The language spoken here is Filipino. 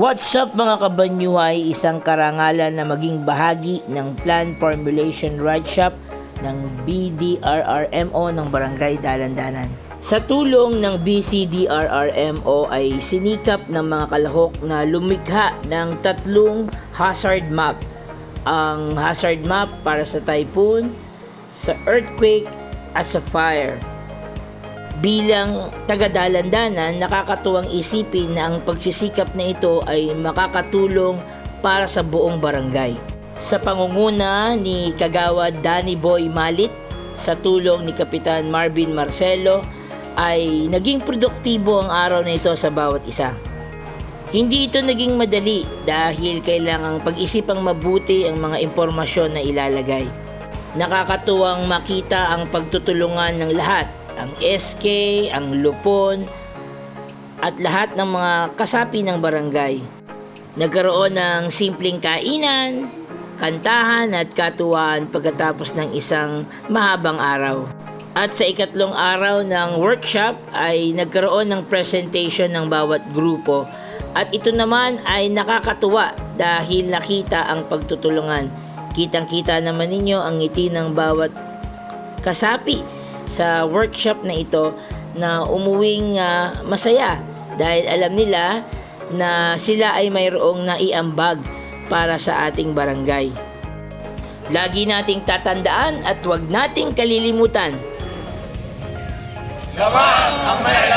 What's up mga kabanyuhay? Isang karangalan na maging bahagi ng Plan Formulation Ride Shop ng BDRRMO ng Barangay Dalandanan. Sa tulong ng BCDRRMO ay sinikap ng mga kalahok na lumikha ng tatlong hazard map. Ang hazard map para sa typhoon, sa earthquake, at sa fire. Bilang taga-dalandanan, nakakatuwang isipin na ang pagsisikap na ito ay makakatulong para sa buong barangay. Sa pangunguna ni Kagawad Danny Boy Malit, sa tulong ni Kapitan Marvin Marcelo, ay naging produktibo ang araw na ito sa bawat isa. Hindi ito naging madali dahil kailangang pag-isipang mabuti ang mga impormasyon na ilalagay. Nakakatuwang makita ang pagtutulungan ng lahat, ang SK, ang Lupon, at lahat ng mga kasapi ng barangay. Nagkaroon ng simpleng kainan, kantahan at katuwaan pagkatapos ng isang mahabang araw. At sa ikatlong araw ng workshop ay nagkaroon ng presentation ng bawat grupo at ito naman ay nakakatuwa dahil nakita ang pagtutulungan. Kitang-kita naman ninyo ang ngiti ng bawat kasapi sa workshop na ito na umuwing ah, masaya dahil alam nila na sila ay mayroong naiambag para sa ating barangay. Lagi nating tatandaan at huwag nating kalilimutan Lamang ang may.